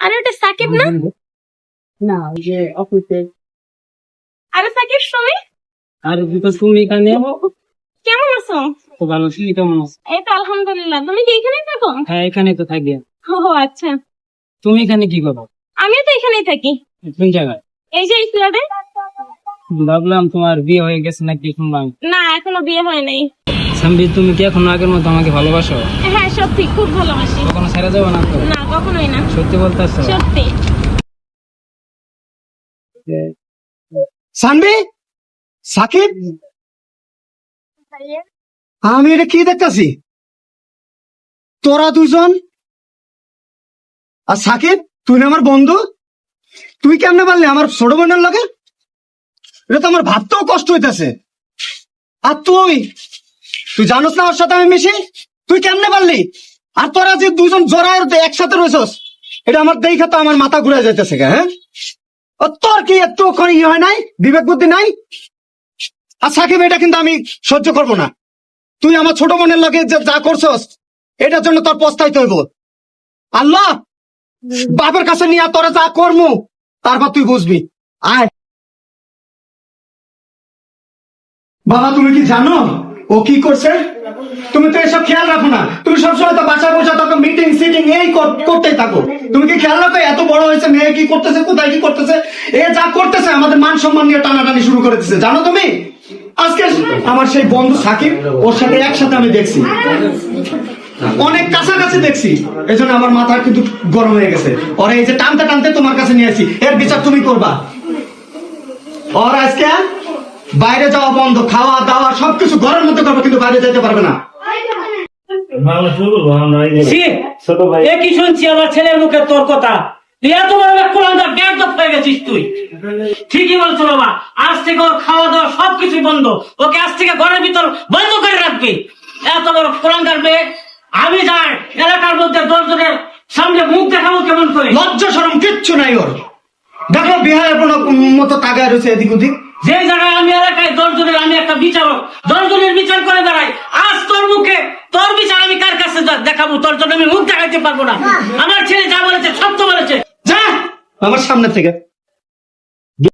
আরে ওটা সাকিব না? না ওই যে অফিসে আরে সাকিব তুমি আর দুটো তুমি এখানে কেমন আছো? ভালো তুমি কেমন আছো? এই তো আলহামদুলিল্লাহ। তুমি কি এখানেই থাকো? হ্যাঁ এখানে তো থাকি। ও আচ্ছা। তুমি এখানে কি করো? আমিও তো এখানেই থাকি। কোন জায়গায়? এই যে ভাবলাম তোমার বিয়ে হয়ে গেছে নাকি শুনলাম। না এখনও বিয়ে হয় নাই। সাম্বি তুমি কি এখন আগের মতো আমাকে ভালোবাসো? হ্যাঁ সত্যি খুব ভালোবাসি। কখনো ছেড়ে যাব না তো? না কখনোই না। সত্যি বলতেছো? সত্যি। সানবি? সাকিব? আমি এটা কি দেখতেছি? তোরা দুজন? আর সাকিব তুই না আমার বন্ধু? তুই কেমনে পারলি আমার ছোট বোনের লগে? এটা তো আমার ভাবতেও কষ্ট হইতেছে। আর তুই? তুই জানোস না ওর সাথে আমি মিশি? তুই কেমনে পারলি? আর তোরা যে দুজন জোড়ায় একসাথে রয়েছস, এটা আমার দেখে তো আমার মাথা ঘুরে যাইতেছে হ্যাঁ? তোর কি একটু ওখানে ইয়ে হয় নাই? বিবেক বুদ্ধি নাই? আর সাকিব, এটা কিন্তু আমি সহ্য করব না। তুই আমার ছোট বোনের লগে যে যা করছস, এটার জন্য তোর পস্তাইতে হইব। আল্লাহ! বাপের কাছে নিয়ে তোরা যা করমু, তারপর তুই বুঝবি। আয়। বাবা, তুমি কি জানো? ও কি করছে? তুমি তো এসব খেয়াল রাখো না। তুমি সবসময় তো বাসা বসে থাকো মিটিং সিটিং এই কর- করতেই থাকো। তুমি কি খেয়াল রাখো? এত বড় হয়েছে, মেয়ে কি করতেছে, কোথায় কি করতেছে? এ যা করতেছে, আমাদের মান সম্মান নিয়ে টানাটানি শুরু করে দিচ্ছে জানো তুমি? আজকে আমার সেই বন্ধু সাকিব, ওর সাথে একসাথে আমি দেখছি। অনেক কাছাকাছি দেখছি। এই জন্য আমার মাথা কিন্তু গরম হয়ে গেছে। ওরা, এই যে টানতে টানতে তোমার কাছে নিয়ে আসি। এর বিচার তুমি করবা। ওর আজকে বাইরে যাওয়া বন্ধ খাওয়া দাওয়া সবকিছু ঘরের মধ্যে করবে কিন্তু বাইরে যেতে পারবে না। কি শুনছি আমার ছেলের মুখে তোর কথা? তুই এত বড় একটা কোরআনটা ব্যর্থ গেছিস তুই। ঠিকই বলছো বাবা আজ থেকে ওর খাওয়া দাওয়া সবকিছু বন্ধ। ওকে আজ থেকে ঘরের ভিতর বন্ধ করে রাখবি। এত বড় কোরআনদার মেয়ে আমি যাই এলাকার মধ্যে দশজনের সামনে মুখ দেখাবো কেমন করে? লজ্জা সরম কিচ্ছু নাই ওর। দেখো বিহারের কোনো মতো তাগায় রয়েছে এদিক ওদিক। যে জায়গায় আমি এলাকায় দশজনের আমি একটা বিচারক দশজনের বিচার করে দাঁড়াই আজ তোর মুখে তোর বিচার আমি কার কাছে যা- দেখাবো? তোর জন্য আমি মুখ দেখাইতে পারব না। আমার ছেলে যা বলেছে সত্য বলেছে। যা! আমার সামনে থেকে।